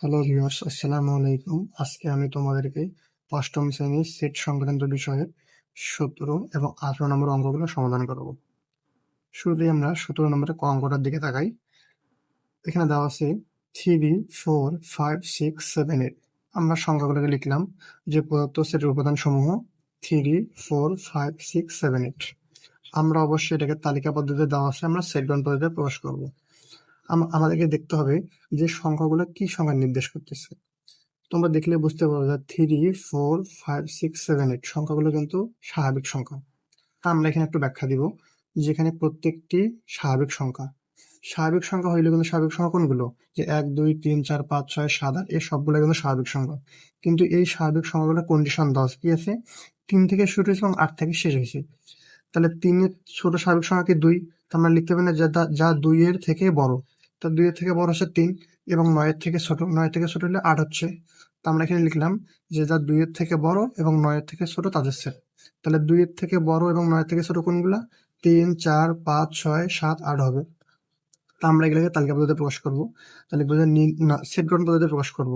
Hello viewers আসসালামু আলাইকুম আজকে আমি তোমাদেরকে অষ্টম শ্রেণির সেট সংক্রান্ত বিষয়ের সতেরো এবং আঠারো নম্বর অঙ্কগুলো সমাধান করাবো। শুরুতেই আমরা সতেরো নম্বরের ক অঙ্কটার দিকে তাকাই। এখানে দেওয়া আছে three four five six seven eight আমরা সংখ্যাগুলোকে লিখলাম যে প্রদত্ত সেটের উপাদান সমূহ three four five six seven eight আমরা অবশ্যই এটাকে তালিকা পদ্ধতিতে দেওয়া আছে, আমরা সেটগণ পদ্ধতিতে প্রকাশ করব। আমাদেরকে দেখতে হবে যে সংখ্যাগুলো কি সংখ্যা নির্দেশ করতেছে। তোমরা দেখলে বুঝতে পারবে যে three four five six seven eight সংখ্যাগুলো কিন্তু স্বাভাবিক সংখ্যা। আমরা এখানে একটু ব্যাখ্যা দিব, যেখানে প্রত্যেকটি স্বাভাবিক সংখ্যা। স্বাভাবিক সংখ্যা হইলে কিন্তু স্বাভাবিক সংখ্যা কোনগুলো? যে এক, দুই, তিন, চার, পাঁচ, ছয়, সাত, আট এই সবগুলো কিন্তু স্বাভাবিক সংখ্যা। কিন্তু এই স্বাভাবিক সংখ্যাগুলো কন্ডিশন দশ কি আছে? তিন থেকে শুরু হয়েছে এবং আট থেকে শেষ হয়েছে। তাহলে তিনের ছোট স্বাভাবিক সংখ্যা কি দুই? তা আমরা লিখতে পারি না যা যা দুইয়ের থেকে বড়। তা দুইয়ের থেকে বড় হচ্ছে তিন এবং নয়ের থেকে ছোট নয়ের থেকে ছোট হলে আট হচ্ছে। তা আমরা এখানে লিখলাম যে যা দুইয়ের থেকে বড় এবং নয়ের থেকে ছোট তাদের সেট তাহলে দুইয়ের থেকে বড় এবং নয়ের থেকে ছোট কোনগুলা? তিন, চার, পাঁচ, ছয়, সাত, আট হবে। তা আমরা এগুলোকে তালিকা পদ্ধতিতে প্রকাশ করব। তাহলে সেট গ্রহণ পদ্ধতিতে প্রকাশ করব।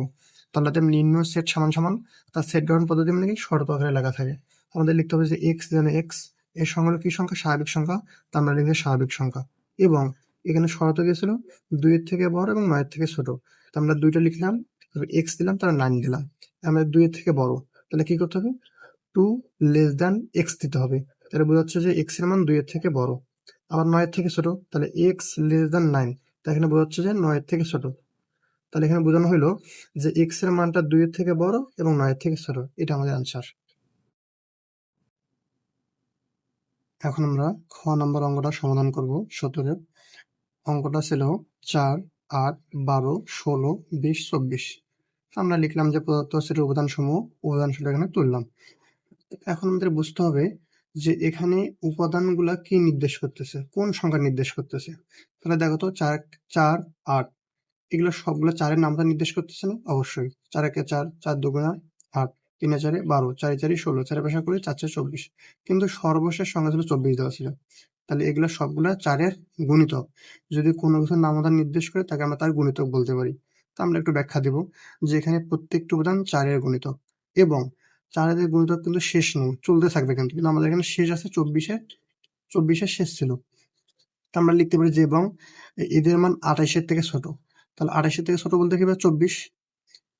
তাহলে নিম্ন সেট সমান সমান। তার সেট গ্রহণ পদ্ধতি মানে কি? শর্ত আকারে লেখা থাকে। আমাদের লিখতে হবে যে এক্স যেন এক্সের সংখ্যা কি সংখ্যা? স্বাভাবিক সংখ্যা। তা আমরা লিখতে স্বাভাবিক সংখ্যা। এবং এখানে শর্ত গিয়েছিল দুইয়ের থেকে বড় এবং নয়ের থেকে ছোট। তো আমরা দুইটা লিখলাম এক্স দিলাম, তারপর নাইন দিলাম। আমরা দুইয়ের থেকে বড়। তাহলে কি করতে হবে? টু লেস দ্যান এক্স দিতে হবে। তাহলে বোঝা যাচ্ছে যে এক্সের মান দুইয়ের থেকে বড়। আবার নয়ের থেকে ছোট, তাহলে এক্স লেস দ্যান নাইন। তা এখানে বোঝা যাচ্ছে যে নয়ের থেকে ছোট। তাহলে এখানে বোঝানো হলো যে এক্সের মানটা দুইয়ের থেকে বড় এবং নয়ের থেকে ছোট। এটা আমাদের আনসার এখন আমরা খ নম্বর অঙ্কটা সমাধান করব সতেরো অঙ্কটা ছিল চার, আট, বারো, ষোলো, বিশ, চব্বিশ। আমরা লিখলাম যে প্রদত্ত সেটের উপাদান সমূহ উপাদান সেটা এখানে তুললাম। এখন আমাদের বুঝতে হবে যে এখানে উপাদানগুলা কি নির্দেশ করতেছে, কোন সংখ্যা নির্দেশ করতেছে। তাহলে দেখো তো চার চার, আট, এগুলো সবগুলো চারের নামটা নির্দেশ করতেছে না? অবশ্যই। চার একে চার চার দুগুণা আট, তিনে চারে বারো, চারি চারি ষোলো, চারে পাশা করে চার চার চব্বিশ। কিন্তু সর্বশেষ সংখ্যা ছিল চব্বিশ দেওয়া ছিল। তাহলে এগুলো সবগুলা চারের গুণিতক। যদি কোনো কিছু নামতা নির্দেশ করে, তাকে আমরা তার গুণিতক বলতে পারি। তা আমরা একটু ব্যাখ্যা দেব যে এখানে প্রত্যেকটি উপাদান চারের গুণিতক এবং চারের গুণিতক কিন্তু শেষ নেই চলতে থাকবে কিন্তু। কিন্তু আমাদের এখানে শেষ আছে চব্বিশে, চব্বিশের শেষ ছিল। তা আমরা লিখতে পারি যে এবং এদের মান আঠাইশের থেকে ছোট। তাহলে আঠাইশের থেকে ছোট বলতে কি চব্বিশ?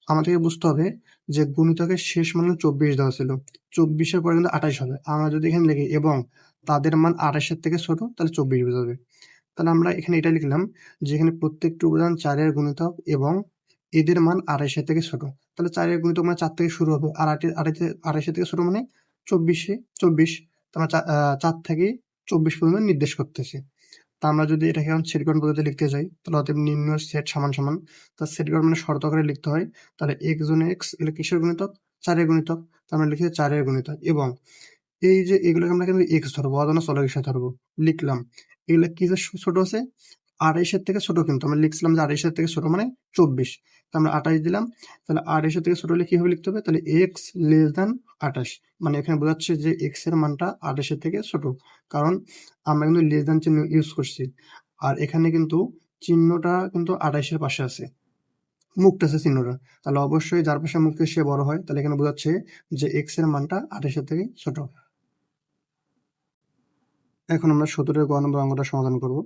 আমাদেরকে বুঝতে হবে যে গুণিতকের শেষ মানে চব্বিশ দেওয়া ছিল। চব্বিশের পরে কিন্তু আঠাইশ হবে। আমরা যদি এখানে লিখি এবং তাদের মান আঠাশের থেকে ছোট, তাহলে চব্বিশ বোঝাবে তাহলে আমরা এখানে এটা লিখলাম যে এখানে প্রত্যেকটি উপাদান চারের গুণিতক এবং এদের মান আড়াইশের থেকে ছোট। তাহলে চারের গুণিতক মানে চার থেকে শুরু হবে আর আড়াইশে আড়াইশের থেকে ছোট মানে চব্বিশে চব্বিশ। তো আমরা চার থেকে চব্বিশ পর্যন্ত নির্দেশ করতেছি। তা আমরা যদি এটাকে এখন সেটগণ পদ্ধতি লিখতে যাই, তাহলে অতএব নিম্ন সেট সমান সমান। তার সেটগণ মানে শর্ত করে লিখতে হয়, তাহলে এক্স জন এক্স এগুলো কিসের গুণিতক? চারের গুণিতক। তো আমরা লিখি চারের গুণিতক এবং এই যে এগুলোকে আমরা কিন্তু এক্স ধরবো, অজানা চলকের হিসাবে ধরবো, লিখলাম। এগুলো কি যে ছোট আছে? আড়াইশের থেকে ছোট কিন্তু, আমরা লিখছিলাম যে আড়াইশের থেকে ছোট মানে চব্বিশ। তো আমরা আঠাশ দিলাম, তাহলে আড়াইশের থেকে ছোট হলে হবে লিখতে হবে? তাহলে এক্স লেস দ্যান আঠাশ। মানে এখানে বোঝাচ্ছে যে এক্সের মানটা আঠাশের থেকে ছোট, কারণ আমরা কিন্তু লেস দ্যান চিহ্ন ইউজ করছি। আর এখানে কিন্তু চিহ্নটা কিন্তু আঠাইশের পাশে আছে মুখটা আছে চিহ্নটা। তাহলে অবশ্যই যার পাশে মুখটা সে বড় হয়, তাহলে এখানে বোঝাচ্ছে যে এক্সের মানটা আঠাশের থেকে ছোট। এখন আমরা সতেরো গ নম্বর অঙ্কটা সমাধান করব।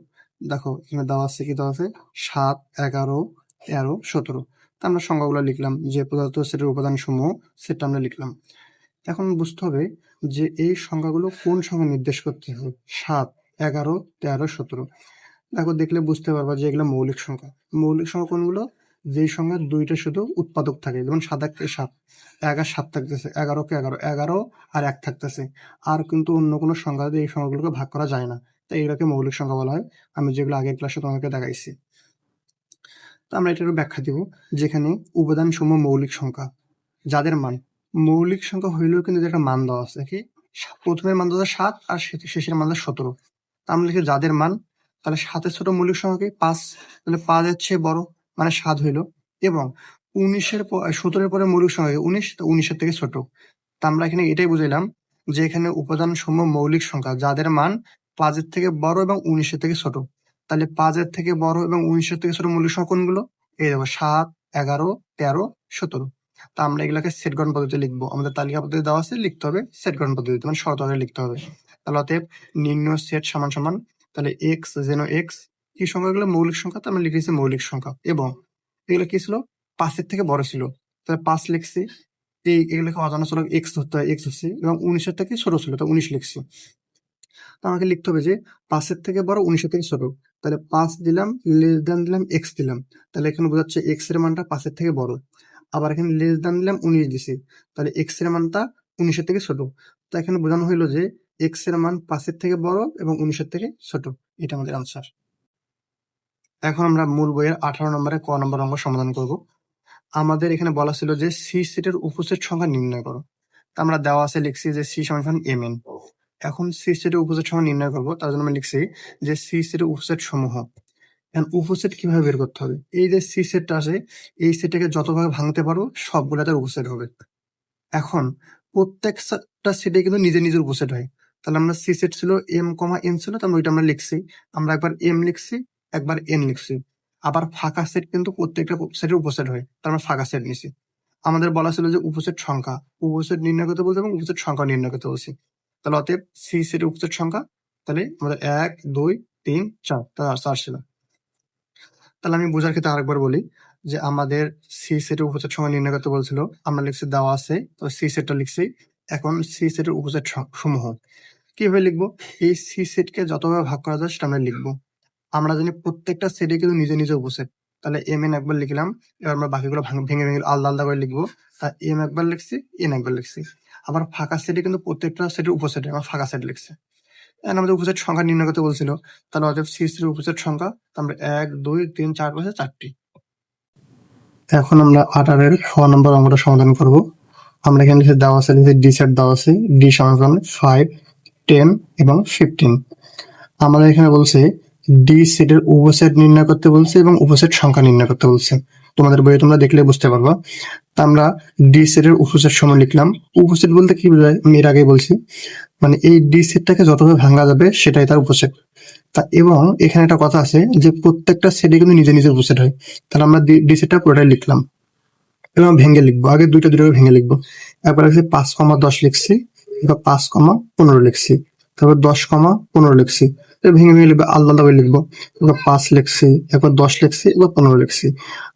দেখো, এখানে দেওয়া আছে কি দেওয়া আছে? সাত, এগারো, তেরো, সতেরো। তা আমরা সংখ্যাগুলো লিখলাম, যে পদার্থ সেটের উপাদান সমূহ সেটা আমরা লিখলাম। এখন বুঝতে হবে যে এই সংখ্যাগুলো কোন সংখ্যা নির্দেশ করতে হবে? সাত, এগারো, তেরো, সতেরো। দেখো, দেখলে বুঝতে পারবা যে এগুলো মৌলিক সংখ্যা। মৌলিক সংখ্যা কোনগুলো? যেই সংখ্যা দুইটা শুধু উৎপাদক থাকে, যেমন সাত এককে সাত, এক আর সাত থাকতেছে, এগারোকে এগারো এগারো আর এক থাকতেছে। আর কিন্তু অন্য কোনো সংখ্যা এই সংখ্যাগুলোকে ভাগ করা যায় না। তাই এগুলোকে মৌলিক সংখ্যা বলা হয়। আমি যেগুলো আগের ক্লাসে তোমাকে দেখাইছি। তো আমরা এটারও ব্যাখ্যা দিব, যেখানে উপাদান সমূহ মৌলিক সংখ্যা, যাদের মান। মৌলিক সংখ্যা হইলেও কিন্তু একটা মান দেওয়া আছে, কি? প্রথমের মান দেওয়া সাত আর শেষের মান দেওয়া সতেরো। তা আমরা লিখি যাদের মান, তাহলে সাতের ছোট মৌলিক সংখ্যা কি? পাঁচ। তাহলে পাঁচের চেয়ে বড় মানে সাত হইল এবং উনিশের সতেরোর পরে মৌলিক সংখ্যা উনিশ উনিশের থেকে ছোট। তা আমরা এখানে এটাই বুঝাইলাম যে এখানে উপাদান সমূহ মৌলিক সংখ্যা, যাদের মান পাঁচের থেকে বড় এবং উনিশের থেকে ছোট। তাহলে পাঁচের থেকে বড় এবং উনিশের থেকে ছোট মৌলিক সংখ্যা কোনগুলো? এই দেখো, সাত, এগারো, তেরো, সতেরো। তা আমরা এগুলাকে সেট গঠন পদ্ধতিতে লিখব। আমাদের তালিকা পদ্ধতি দেওয়া আছে, লিখতে হবে সেট গঠন পদ্ধতিতে মানে শর্ত লিখতে হবে। তাহলে অতএব নির্ণয় সেট সমান সমান, তাহলে এক্স যেন এক্স কি সংখ্যাগুলো মৌলিক সংখ্যা তো আমরা লিখেছি মৌলিক সংখ্যা। এবং এগুলো কি ছিল? পাঁচের থেকে বড় ছিল। তাহলে পাঁচ লিখছি। এই এগুলোকে অজানা ছিল এক্স ধরতে হয় এক্স হচ্ছে এবং উনিশের থেকে ছোট ছিল, তো উনিশ লিখছি। তো আমাকে লিখতে হবে যে পাঁচের থেকে বড় উনিশের থেকে ছোট। তাহলে পাঁচ দিলাম লেস দেন দিলাম এক্স দিলাম। তাহলে এখানে বোঝাচ্ছে এক্সের মানটা পাঁচের থেকে বড়। আবার এখানে লেস দেন দিলাম, উনিশ দিছি। তাহলে এক্সের মানটা উনিশের থেকে ছোট। তো এখানে বোঝানো হইল যে এক্সের মান পাঁচের থেকে বড় এবং উনিশের থেকে ছোট। এটা আমাদের আনসার এখন আমরা মূল বইয়ের আঠারো নম্বরে ক নম্বর অঙ্ক সমাধান করব। আমাদের এখানে বলা ছিল যে সি সেটের উপসেট সংখ্যা নির্ণয় করো। আমরা দেওয়া আছে লিখছি যে সি সমান এম এন এখন সি সেটের উপসেট সংখ্যা নির্ণয় করব, তার জন্য আমি লিখছি যে সি সেটের উপসেট সমূহ। এখন উপসেট কীভাবে বের করতে হবে? এই যে সি সেটটা আছে, এই সেটটাকে যতভাবে ভাঙতে পারো সবগুলো তার উপসেট হবে। এখন প্রত্যেকটা সেটে কিন্তু নিজে নিজের উপসেট হয়। তাহলে আমরা সি সেট ছিল এম কমা এন ছিল, তাহলে ওইটা আমরা লিখছি। আমরা একবার এম লিখছি একবার এন লিখছি আবার ফাঁকা সেট কিন্তু প্রত্যেকটা সেটের উপসেট হয়, তার আমরা ফাঁকা সেট নিছি। আমাদের বলা ছিল যে উপসেট সংখ্যা, উপসেট নির্ণয় করতে বলছে এবং উপসেট সংখ্যা নির্ণয় করতে বলছি। তাহলে অতএব সি সেটের উপসেট সংখ্যা, তাহলে আমাদের এক, দুই, তিন, চার, তাহলে চার ছিল তাহলে আমি বোঝার ক্ষেত্রে আরেকবার বলি যে আমাদের সি সেটের উপসেট সংখ্যা নির্ণয় করতে বলছিল, আমরা লিখছি দেওয়া আছে, তো সি সেটটা লিখছি। এখন সি সেটের উপসেট সমূহ। কীভাবে লিখব? এই সি সেটকে যতভাবে ভাগ করা যায় সেটা আমরা লিখব। আমরা জানি প্রত্যেকটা সেটে কিন্তু নিজে নিজে উপসেট। তাহলে এম এন একবার লিখলাম, এবার আমরা বাকিগুলো ভেঙে ভেঙে আলাদা আলাদা করে লিখব। তা এম একবার লিখছি এন একবার লিখছি। আবার ফাঁকা সেটে কিন্তু প্রত্যেকটা সেটের উপসেটে, আমার ফাঁকা সেট লিখছে। আমাদের উপসেট সংখ্যা নির্ণয় করতে বলছিল, তাহলে অতএব সি সির উপসেট সংখ্যা আমরা এক, দুই, তিন, চার পাশে চারটি। এখন আমরা আঠারের ছ নম্বর অঙ্কটা সমাধান করব। আমরা এখানে দেওয়া আছে, লিখে ডি সেট দেওয়া আছে ডি সমাধান ফাইভ টেন এবং ফিফটিন আমাদের এখানে বলছে ডি সেটের উপসেট নির্ণয় করতে বলছে এবং উপসেট সংখ্যা নির্ণয় করতে বলছে। তোমাদের বইয়ে তোমরা দেখলে বুঝতে পারবা। তা আমরা ডি সেটের উপসেট সময় লিখলাম। উপসেট বলতে কি বোঝায়? আমি এর আগে বলছি। মানে এই ডি সেটটাকে যতভাবে ভাঙা যাবে, সেটাই তার উপসেট তা এবং এখানে একটা কথা আছে যে প্রত্যেকটা সেটে কিন্তু নিজে নিজে উপসেট হয়। তাহলে আমরা ডি সেটটা পুরোটাই লিখলাম। এবং ভেঙে লিখব। আগে দুইটা দুটো ভেঙে লিখব। একবার লিখছি পাঁচ কমা দশ লিখছি এবার পাঁচ কমা পনেরো লিখছি, তারপর দশ কমা পনেরো লিখছি। ভেঙে ভেঙে লিখব, আলাদা করে লিখব। এবার পাঁচ লিখছি একবার দশ লিখছি এবার পনেরো লিখছি।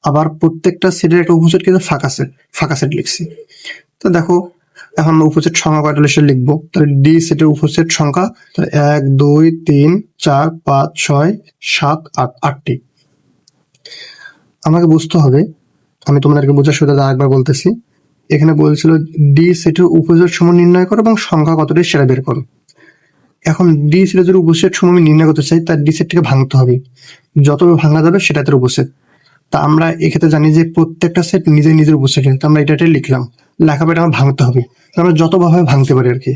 আবার প্রত্যেকটা সেটের একটা উপসেট কিন্তু ফাঁকা সেট ফাঁকা সেট লিখছি। তো দেখো, এখন উপসেট সংখ্যা কয়টা লিখে লিখব। তাহলে ডি সেটের উপসেট সংখ্যা এক, দুই, তিন, চার, পাঁচ, ছয়, সাত, আট, আটটি। আমাকে বুঝতে হবে, আমি তোমাদেরকে বোঝার সুবিধা আরেকবার বলতেছি। এখানে বলছিল ডি সেটের উপসেট সময় নির্ণয় করো এবং সংখ্যা কতটি সেটা বের করো। এখন ডি সেটের উপসেট সময় আমি নির্ণয় করতে চাই তার ডি সেটটাকে ভাঙতে হবে। যত ভাঙা যাবে, সেটা তার উপসেট। তা আমরা এক্ষেত্রে জানি যে প্রত্যেকটা সেট নিজে নিজের উপসেট। তো আমরা এটাটাই লিখলাম লেখাপড়া আমার ভাঙতে হবে। আমরা যতভাবে ভাঙতে পারি আর কি।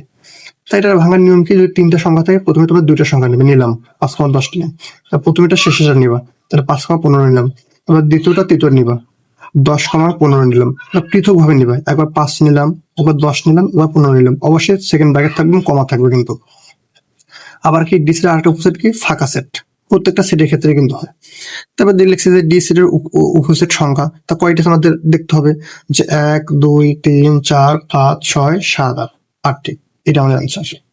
তাই এটা ভাঙার নিয়ম কি? যদি তিনটা সংখ্যা থাকে, প্রথমে তোমার দুইটা সংখ্যা নেবে, নিলাম, পাঁচ কমা দশ নিলাম। তা প্রথমেটা শেষেটা নিবা, তাহলে পাঁচ কমা পনেরো নিলাম। এবার দ্বিতীয়টা তৃতীয় নিবা, দশ কমা পনেরো নিলাম। পৃথক ভাবে নিবা, একবার পাঁচ নিলাম, একবার দশ নিলাম এবার পনেরো নিলাম। অবশ্যই সেকেন্ড ব্র্যাকেট থাকবে কমা থাকবে কিন্তু। আবার কি ডি সেটের আরেকটা উপসেট কি? ফাঁকা সেট প্রত্যেকটা সেটের ক্ষেত্রে কিন্তু হয়। তারপর লিখছি যে ডি সেটের উপসেট সংখ্যা। তা কয়টা আমাদের দেখতে হবে? যে এক, দুই, তিন, চার, পাঁচ, ছয়, সাত, আট, আটটি। এটা আমাদের আনসার